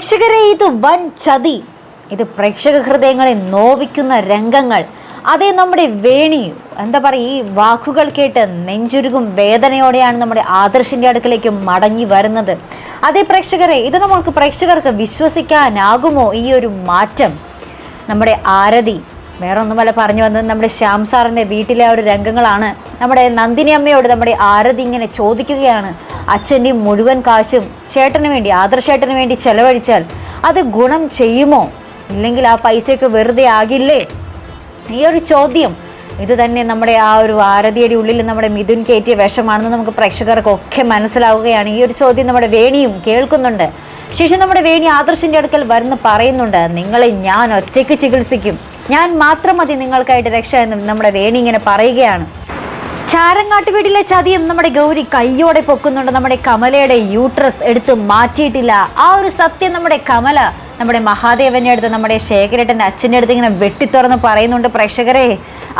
പ്രേക്ഷകരെ ഇത് വൻ ചതി. ഇത് പ്രേക്ഷക ഹൃദയങ്ങളെ നോവിക്കുന്ന രംഗങ്ങൾ. അതേ നമ്മുടെ വേണി എന്താ പറയുക ഈ വാക്കുകൾ കേട്ട് നെഞ്ചുരുകും വേദനയോടെയാണ് നമ്മുടെ ആദർശിന്റെ അടുക്കലേക്ക് മടങ്ങി വരുന്നത്. അതേ പ്രേക്ഷകരെ ഇത് നമ്മൾക്ക് പ്രേക്ഷകർക്ക് വിശ്വസിക്കാനാകുമോ ഈ ഒരു മാറ്റം? നമ്മുടെ ആരതി വേറെ ഒന്നുമല്ല പറഞ്ഞു വന്നത് നമ്മുടെ ശ്യാം സാറിന്റെ വീട്ടിലെ ആ ഒരു രംഗങ്ങളാണ്. നമ്മുടെ നന്ദിനി അമ്മയോട് നമ്മുടെ ആരതി ഇങ്ങനെ ചോദിക്കുകയാണ്. അച്ഛന്റെ മുഴുവൻ കാശും ചേട്ടന് വേണ്ടി ആദർശേട്ടന് വേണ്ടി ചെലവഴിച്ചാൽ അത് ഗുണം ചെയ്യുമോ? ഇല്ലെങ്കിൽ ആ പൈസയൊക്കെ വെറുതെ ആകില്ലേ? ഈ ഒരു ചോദ്യം. ഇത് തന്നെ നമ്മുടെ ആ ഒരു ആരതിയുടെ ഉള്ളിൽ നമ്മുടെ മിഥുൻ കയറ്റിയ വിഷമാണെന്ന് നമുക്ക് പ്രേക്ഷകർക്കൊക്കെ മനസ്സിലാവുകയാണ്. ഈ ഒരു ചോദ്യം നമ്മുടെ വേണിയും കേൾക്കുന്നുണ്ട്. ശേഷം നമ്മുടെ വേണി ആദർശിന്റെ അടുക്കൽ വരുന്ന പറയുന്നുണ്ട്. നിങ്ങളെ ഞാൻ ഒറ്റയ്ക്ക് ചികിത്സിക്കും. ഞാൻ മാത്രം മതി നിങ്ങൾക്കായിട്ട് രക്ഷ എന്ന് നമ്മുടെ വേണി ഇങ്ങനെ പറയുകയാണ്. ചാരങ്ങാട്ട് വീട്ടിലെ ചതിയും നമ്മുടെ ഗൗരി കയ്യോടെ പൊക്കുന്നുണ്ട്. നമ്മുടെ കമലയുടെ യൂട്രസ് എടുത്ത് മാറ്റിയിട്ടില്ല. ആ ഒരു സത്യം നമ്മുടെ കമല നമ്മുടെ മഹാദേവന്റെ അടുത്ത് നമ്മുടെ ശേഖരേട്ടന്റെ അച്ഛന്റെ അടുത്ത് ഇങ്ങനെ വെട്ടിത്തുറന്ന് പറയുന്നുണ്ട് പ്രേക്ഷകരെ.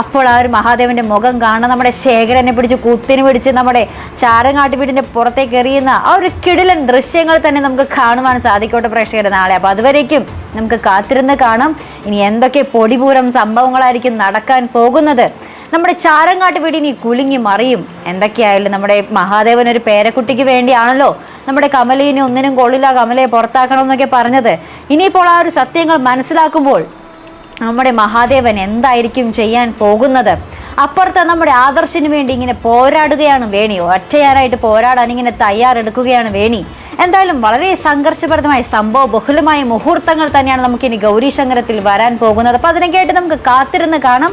അപ്പോൾ ആ ഒരു മഹാദേവന്റെ മുഖം കാണാൻ നമ്മുടെ ശേഖരനെ പിടിച്ച് കുത്തിന് പിടിച്ച് നമ്മുടെ ചാരങ്ങാട്ട് വീടിന്റെ പുറത്തേക്ക് എറിയുന്ന ആ ഒരു കിടിലൻ ദൃശ്യങ്ങൾ തന്നെ നമുക്ക് കാണുവാൻ സാധിക്കോട്ടെ പ്രേക്ഷകരെ. നാളെ അപ്പോൾ അതുവരേക്കും നമുക്ക് കാത്തിരുന്ന് കാണാം. ഇനി എന്തൊക്കെ പൊടിപൂരം സംഭവങ്ങളായിരിക്കും നടക്കാൻ പോകുന്നത്? നമ്മുടെ ചാരങ്ങാട്ട് വീടിനി കുലുങ്ങി മറിയും. എന്തൊക്കെയായാലും നമ്മുടെ മഹാദേവൻ ഒരു പേരക്കുട്ടിക്ക് വേണ്ടിയാണല്ലോ നമ്മുടെ കമലിനെ ഒന്നിനും കൊള്ളില്ല കമലയെ പുറത്താക്കണം എന്നൊക്കെ പറഞ്ഞത്. ഇനിയിപ്പോൾ ആ ഒരു സത്യങ്ങൾ മനസ്സിലാക്കുമ്പോൾ നമ്മുടെ മഹാദേവൻ എന്തായിരിക്കും ചെയ്യാൻ പോകുന്നത്? അപ്പുറത്തെ നമ്മുടെ ആദർശിന് വേണ്ടി ഇങ്ങനെ പോരാടുകയാണ് വേണി. ഒറ്റയാറായിട്ട് പോരാടാൻ ഇങ്ങനെ തയ്യാറെടുക്കുകയാണ് വേണി. എന്തായാലും വളരെ സംഘർഷപ്രദമായ സംഭവ ബഹുലമായ മുഹൂർത്തങ്ങൾ തന്നെയാണ് നമുക്കിനി ഗൗരീശങ്കരത്തിൽ വരാൻ പോകുന്നത്. അപ്പോൾ അതിനൊക്കെയായിട്ട് നമുക്ക് കാത്തിരുന്ന് കാണാം.